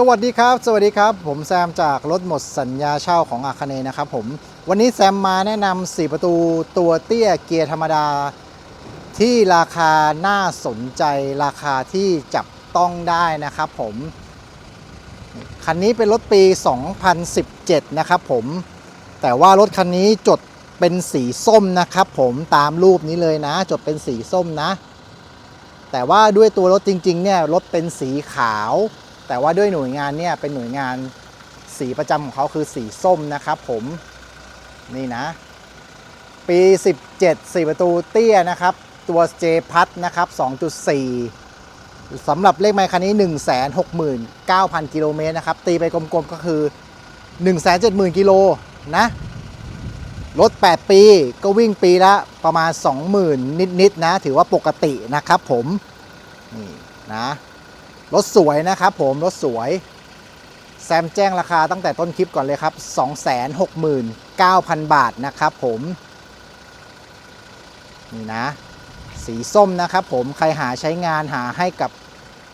สวัสดีครับ สวัสดีครับ ผมแซมจากรถหมดสัญญาเช่าของอาคเนนะครับผม วันนี้แซมมาแนะนำ4ประตูตัวเตี้ยเกียร์ธรรมดา ที่ราคาน่าสนใจราคาที่จับต้องได้นะครับผม คันนี้เป็นรถปี 2017 นะครับผม แต่ว่ารถคันนี้จดเป็นสีส้มนะครับผมตามรูปนี้เลยนะ จดเป็นสีส้มนะ แต่ว่าด้วยตัวรถจริงๆเนี่ยรถเป็นสีขาว แต่ว่าด้วยหน่วยงานเนี่ยเป็นหน่วยงานสีประจำของเขาคือสีส้มนะครับผมนี่นะ ปี 17 4 ประตูเตี้ยนะครับ ตัว J พัทนะครับ 2.4สำหรับเลขไมค์คันนี้ 169,000 กิโลเมตรนะครับ ตีไปกลมๆก็คือ 170,000 กิโลนะ รถ 8 ปีก็วิ่งปีละประมาณ 20,000 นิดๆนะถือว่าปกตินะครับผม นี่นะ รถสวยนะครับผมรถสวย แซมแจ้งราคาตั้งแต่ต้นคลิปก่อนเลยครับ 269,000 บาทนะครับผมนี่นะ สีส้มนะครับผมใครหาใช้งานหาให้กับ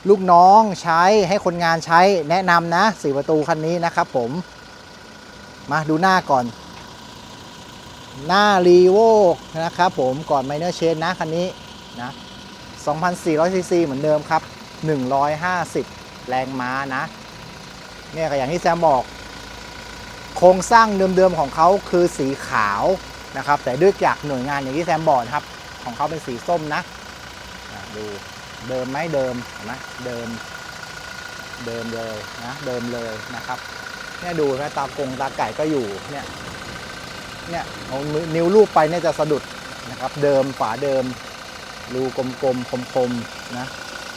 ลูกน้องใช้ให้คนงานใช้แนะนำนะสีประตูคันนี้นะครับผม มาดูหน้าก่อน หน้ารีโวนะครับผมก่อนไมเนอร์เชนนะคันนี้นะ 2,400ซีซีเหมือนเดิมครับ 150 แรงม้านะ เนี่ยก็อย่างที่แซมบอก โครงสร้างเดิมๆของเขาคือสีขาวนะครับ แต่ด้วยจากหน่วยงานอย่างที่แซมบอกนะครับ ของเขาเป็นสีส้มนะดูเดิมไหมเดิมนไหมเดิมเดิมเลยนะเดิมเลยนะครับเนี่ยดูนะตากงตาไก่ก็อยู่เนี่ยเนี่ยเอานิ้วลูบไปเนี่ยจะสะดุดนะครับ เดิมฝาเดิมรูกลมๆคมๆนะ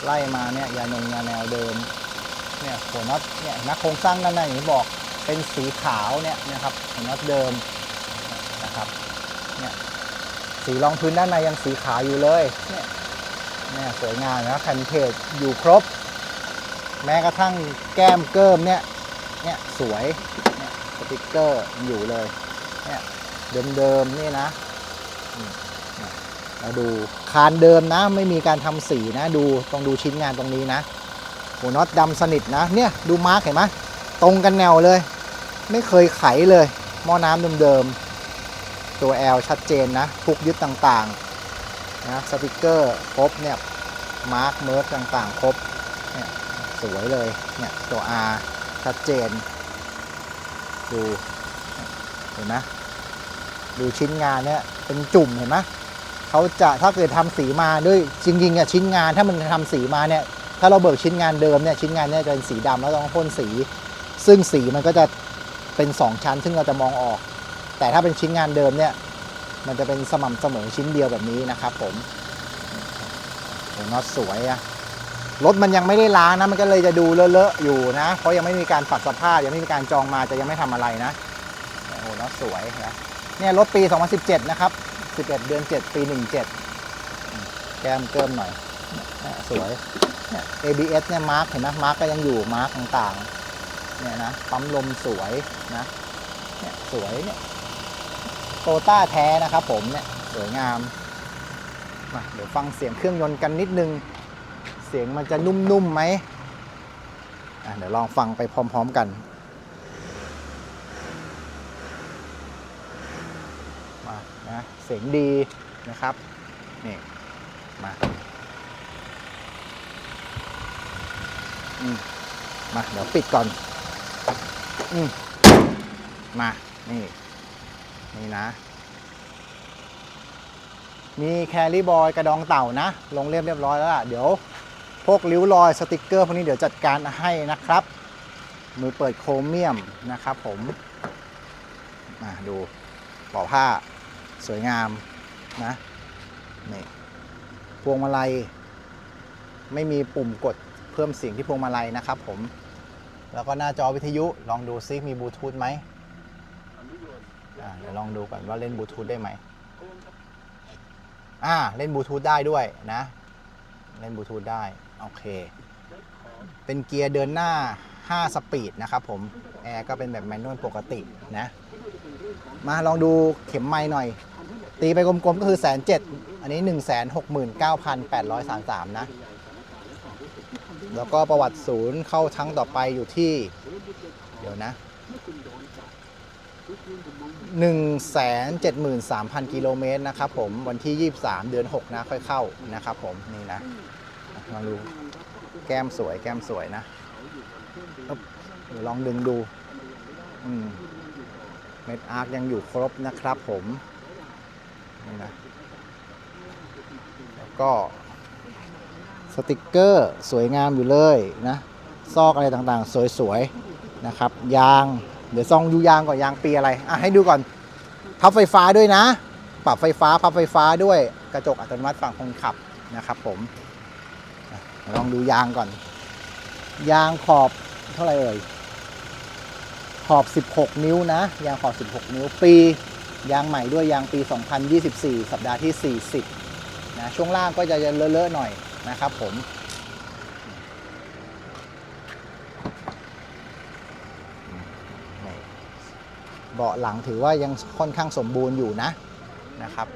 ไล่มาเนี่ยยานงยาแนวเดิมเนี่ยหัวน็อตเนี่ยนะโครงสร้างด้านในอย่างที่บอกเป็นสีขาวเนี่ยนะครับหัวน็อตเดิมนะครับเนี่ยสีรองพื้นด้านในยังสีขาวอยู่เลยเนี่ยเนี่ยสวยงามนะแผ่นเพจอยู่ครบ แม้กระทั่งแก้มเกิมเนี่ยเนี่ยสวยเนี่ยสติกเกอร์อยู่เลยเนี่ยเดิมๆนี่นะ มเนี่ยเราดูคานเดิมนะไม่มีการทำสีนะ ดูต้องดูชิ้นงานตรงนี้นะหัวน็อตดำสนิทนะเนี่ยดูมาร์กเห็นไหมตรงกันแนวเลย ไม่เคยไขเลยหม้อน้ำเดิมๆตัว L ชัดเจนนะทุกยึดต่างๆนะสติกเกอร์ครบเนี่ยมาร์กเมิร์กต่างๆ ครบเนี่ยสวยเลยเนี่ยตัว R ชัดเจน ดูเห็นไหมดูชิ้นงานเนี่ยเป็นจุ่มเห็นไหม เขาจะถ้าเกิดทำสีมาด้วยจริงๆอะชิ้นงานถ้ามันทำสีมาเนี่ยถ้าเราเบิกชิ้นงานเดิมเนี่ยชิ้นงานเนี่ยจะเป็นสีดำแล้วต้องพ่นสี ซึ่งสีมันก็จะเป็น 2 ชั้น ซึ่งเราจะมองออก แต่ถ้าเป็นชิ้นงานเดิมเนี่ยมันจะเป็นสม่ำเสมอชิ้นเดียวแบบนี้นะครับผมโอ้น็อตสวยอะรถมันยังไม่ได้ล้างนะมันก็เลยจะดูเลอะๆอยู่นะเพราะยังไม่มีการปรับสภาพยังไม่มีการจองมาจะยังไม่ทำอะไรนะโอ้น็อตสวยนะเนี่ยรถปี 2017 นะครับ 11 เดือน 7 ปี 17 แก้มเกิมหน่อย สวย เนี่ย ABS เนี่ยมาร์กเห็นไหมมาร์กก็ยังอยู่มาร์กต่างๆ เนี่ยนะ ปั๊มลมสวยนะ เนี่ยสวยเนี่ยโตต้าแท้นะครับผมเนี่ย สวยงาม มาเดี๋ยวฟังเสียงเครื่องยนต์กันนิดนึง เสียงมันจะนุ่มๆไหมอะเดี๋ยวลองฟังไปพร้อม ๆ กัน มา นะเสียงดีนะครับนี่มาอืมมาเดี๋ยวปิดก่อนอืมมานี่นี่นะ มีแครี่บอยกระดองเต่านะ ลงเรียบเรียบร้อยแล้วล่ะ เดี๋ยวพวกริ้วรอยสติกเกอร์พวกนี้เดี๋ยวจัดการให้นะครับ มือเปิดโครเมียมนะครับผม มาดูปอผ้า สวยงามนะนี่พวงมาลัย ไม่มีปุ่มกดเพิ่มเสียงที่พวงมาลัยนะครับผม แล้วก็หน้าจอวิทยุลองดูซิมีบลูทูธไหมเดี๋ยวลองดูก่อนว่าเล่นบลูทูธได้ไหมอ่าเล่นบลูทูธได้ด้วยนะ เล่นบลูทูธได้ โอเค เป็นเกียร์เดินหน้า 5 สปีดนะครับผม แอร์ก็เป็นแบบแมนนวลปกตินะ มาลองดูเข็มไม้หน่อย ตีไปกลมๆก็คือแสนเจ็ดอันนี้ 1 6 9 8 3 3 นะ แล้วก็ประวัติศูนย์เข้าครั้งต่อไปอยู่ที่ เดี๋ยวนะ 173,000 กิโลเมตรนะครับผม วันที่ 23 เดือน 6 นะ ค่อยเข้านะครับผม นี่นะลองดูแก้มสวยแก้มสวยนะเดี๋ยวลองดึงดูเม็ดอาร์คยังอยู่ครบนะครับผม นี่นะแล้วก็สติกเกอร์สวยงามอยู่เลยนะซอกอะไรต่างๆ สวยๆนะครับ ยางเดี๋ยวซองดูยางก่อนยางปีอะไรอะให้ดูก่อนพับไฟฟ้าด้วยนะ ปรับไฟฟ้าพับไฟฟ้าด้วยกระจกอัตโนมัติฝั่งคนขับนะครับผมลองดูยางก่อน ยางขอบเท่าไหร่เอ่ยขอบ 16 นิ้วนะ ยางขอบ 16 นิ้วปี ยางใหม่ด้วยยางปี 2024 สัปดาห์ที่ 40 นะ ช่วงล่างก็จะเลอะๆหน่อยนะครับผม เบาะหลังถือว่ายังค่อนข้างสมบูรณ์อยู่นะนะครับ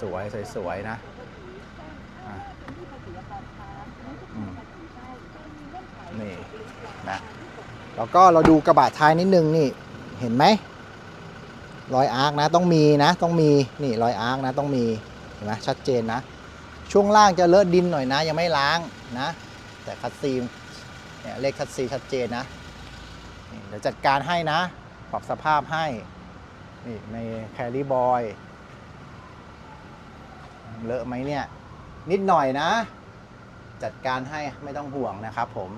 สวยๆ สวยๆ นะอะอืมนี่นะแล้วก็เราดูกระบะท้ายนิดนึงนี่ เห็นไหมรอยอาร์คนะต้องมีนะต้องมีนี่รอยอาร์คนะต้องมีเห็นไหมชัดเจนนะ ช่วงล่างจะเลอะดินหน่อยนะ ยังไม่ล้างนะ แต่คัดซีมเนี่ยเลขคัดซีชัดเจนนะนเดี๋ยวจัดการให้นะ ปรับสภาพให้นี่ในแคลรี่บอยเลอะไหมเนี่ย นิดหน่อยนะ จัดการให้ไม่ต้องห่วงนะครับผม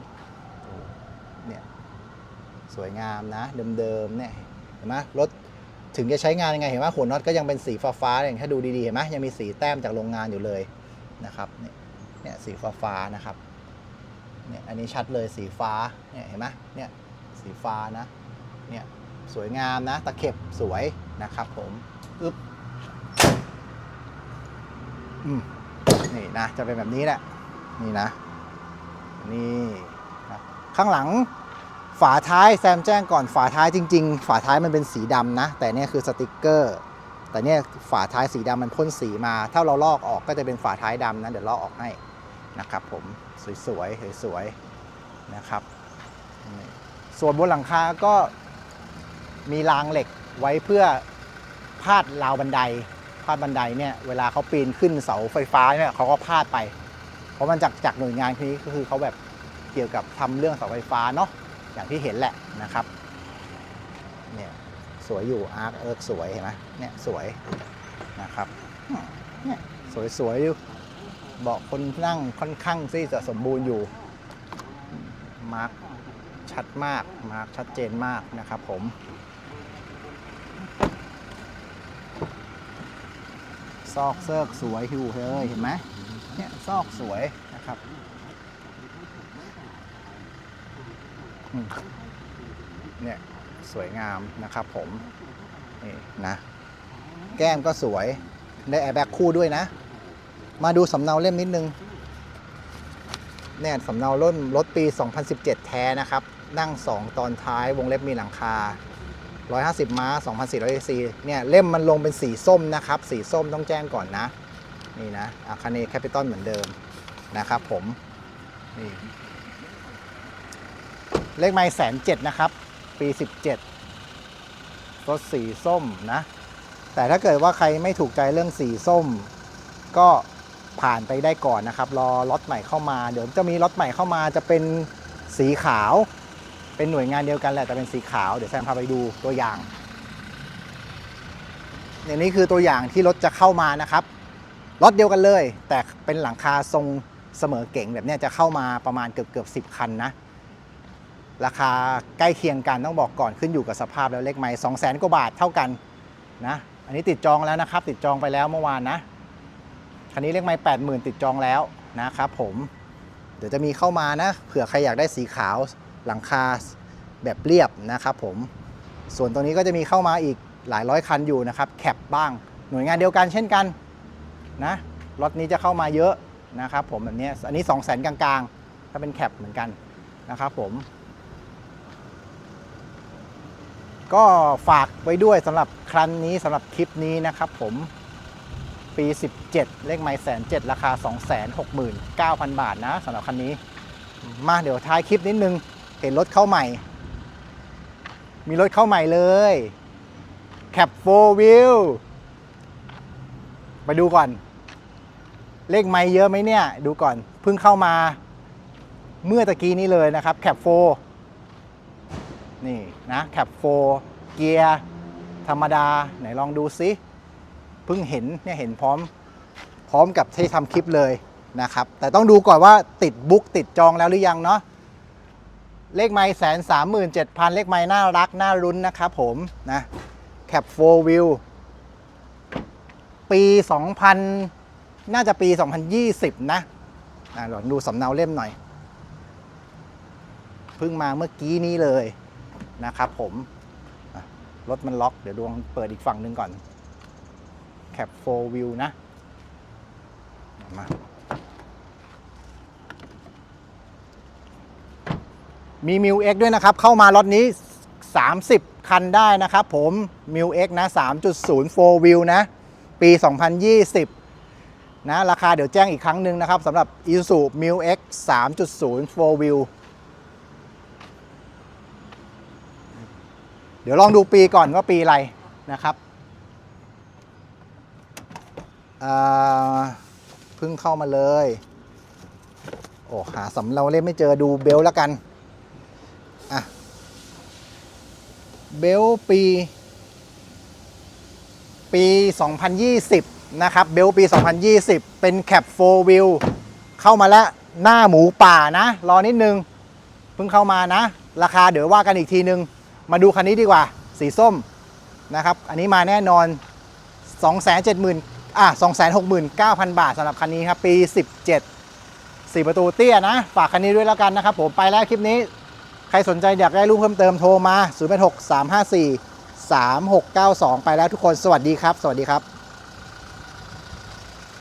สวยงามนะ เดิมๆเนี่ยเห็นไหมรถถึงจะใช้งานยังไงเห็นไหมหัวน็อตก็ยังเป็นสีฟ้าๆอย่างถ้าดูดีๆเห็นไหมยังมีสีแต้มจากโรงงานอยู่เลยนะครับเนี่ยเนี่ยสีฟ้าๆนะครับเนี่ยอันนี้ชัดเลยสีฟ้าเนี่ยเห็นไหมเนี่ยสีฟ้านะเนี่ยสวยงามนะตะเข็บสวยนะครับผมอึ๊บอืมนี่นะจะเป็นแบบนี้แหละนี่นะนี่ข้างหลัง ฝาท้ายแซมแจ้งก่อนฝาท้ายจริง ๆ ฝาท้ายมันเป็นสีดำนะ แต่เนี่ยคือสติกเกอร์ แต่เนี่ยฝาท้ายสีดำมันพ่นสีมา ถ้าเราลอกออกก็จะเป็นฝาท้ายดำนะเดี๋ยวลอกออกให้นะครับผมสวยๆสวยๆนะครับ ส่วนบนหลังคาก็มีรางเหล็กไว้เพื่อพาดราวบันไดพาดบันไดเนี่ยเวลาเขาปีนขึ้นเสาไฟฟ้าเนี่ยเขาก็พาดไป เพราะมันจากจากหน่วยงานนี้ก็คือเขาแบบเกี่ยวกับทำเรื่องเสาไฟฟ้าเนาะ อย่างที่เห็นแหละนะครับเนี่ยสวยอยู่อาร์คเอิร์กสวยเห็นไหมเนี่ยสวยนะครับเนี่ยสวยๆอยู่เบาะคนนั่งค่อนข้างที่จะสมบูรณ์อยู่มาร์คชัดมากมาร์คชัดเจนมากนะครับผมซอกเซิร์กสวยอยู่เลยเห็นไหมเนี่ยซอกสวยนะครับอืม เนี่ยสวยงามนะครับผมนี่นะแก้มก็สวยได้แอร์แบ็กคู่ด้วยนะ มาดูสำเนาเล่มนิดนึงเนี่ยสำเนาร่นรถปี 2017 แท้นะครับ นั่ง 2 ตอนท้ายวงเล็บมีหลังคา 150 ม้า 2,400 c เนี่ยเล่มมันลงเป็นสีส้มนะครับ สีส้มต้องแจ้งก่อนนะ นี่นะอาคาเนแคปิตอลเหมือนเดิมนะครับผมนี่ เลขไม้แสนเจ็ดนะครับ ปี 17รถสีส้มนะ แต่ถ้าเกิดว่าใครไม่ถูกใจเรื่องสีส้ม ก็ผ่านไปได้ก่อนนะครับ รอล็อตใหม่เข้ามา เดี๋ยวจะมีล็อตใหม่เข้ามาจะเป็นสีขาว เป็นหน่วยงานเดียวกันแหละแต่เป็นสีขาว เดี๋ยวแซมพาไปดูตัวอย่างเนี่ยนี่คือตัวอย่างที่รถจะเข้ามานะครับล็อตเดียวกันเลย แต่เป็นหลังคาทรงเสมอเก่งแบบนี้จะเข้ามาประมาณเกือบเกือบสิบคันนะ ราคาใกล้เคียงกันต้องบอกก่อนขึ้นอยู่กับสภาพแล้วเลขไม่สองแสนกว่าบาทเท่ากันนะอันนี้ติดจองแล้วนะครับ ติดจองไปแล้วเมื่อวานนะคันนี้เลขไม่แปดหมื่นติดจองแล้วนะครับผมเดี๋ยวจะมีเข้ามานะเผื่อใครอยากได้สีขาวหลังคาแบบเรียบนะครับผมส่วนตัวนี้ก็จะมีเข้ามาอีกหลายร้อยคันอยู่นะครับแคปบ้างหน่วยงานเดียวกันเช่นกันนะรถนี้จะเข้ามาเยอะนะครับผมแบบนี้อันนี้ 2 0 0 0 0 0กลางๆ ถ้าเป็นแคปเหมือนกันนะครับผม ก็ฝากไว้ด้วยสำหรับครั้นนี้สำหรับคลิปนี้นะครับผมปี 17 เลขไม้แสนเจ็ดราคา 269,000 บาทนะสำหรับคันนี้ มาเดี๋ยวท้ายคลิปนิดนึง เห็นรถเข้าใหม่ มีรถเข้าใหม่เลย Cap 4 Wheel ไปดูก่อน เลขไม่เยอะไหมเนี่ย ดูก่อนเพิ่งเข้ามาเมื่อตะกี้นี้เลยนะครับ Cap 4 นี่นะ Cap 4เกียร์ธรรมดา ไหนลองดูซิเพิ่งเห็นเนี่ยเห็นพร้อมพร้อมกับที่ทำคลิปเลยนะครับ แต่ต้องดูก่อนว่าติดบุ๊กติดจองแล้วหรือยังเนาะเลขไม้แสนสามหมื่นเจ็ดพันเลขไม้น่ารัก น่ารุ้นนะครับผมนะแคป4 Wheel ปี 2000 น่าจะปี 2020นะอะลองดูสำเนาเล่มหน่อย เพิ่งมาเมื่อกี้นี้เลย นะครับผมรถมันล็อก เดี๋ยวดวงเปิดอีกฝั่งหนึ่งก่อนแคป4 Wheel นะมามีมิวเอ็กด้วยนะครับ เข้ามาล็อตนี้ 30 คันได้นะครับผมมิวเอ็กนะ 3.0 4 wheel นะ ปี 2020 นะ ราคาเดี๋ยวแจ้งอีกครั้งหนึ่งนะครับสำหรับ Isuzu m i l X 3.0 4 wheel เดี๋ยวลองดูปีก่อนว่าปีอะไรนะครับเพิ่งเข้ามาเลย โอ้หาสำเราเล่ไม่เจอดูเบลแล้วกันอะเบลปี ปี 2020 นะครับ เบลปี 2020 เป็นแคป4 wheel เข้ามาแล้วหน้าหมูป่านะ รอนิดนึง เพิ่งเข้ามานะ ราคาเดี๋ยวว่ากันอีกทีนึง มาดูคันนี้ดีกว่า สีส้มนะครับ อันนี้มาแน่นอน 270,000อะ269,000 บาทสำหรับคันนี้ครับ ปี 17 4 ประตูเตี้ยนะ ฝากคันนี้ด้วยแล้วกันนะครับ ผมไปแล้วคลิปนี้ ใครสนใจอยากได้รูปเพิ่มเติมโทรมา0 8 6 3 5 4 3 6 9 2 ไปแล้วทุกคนสวัสดีครับ สวัสดีครับ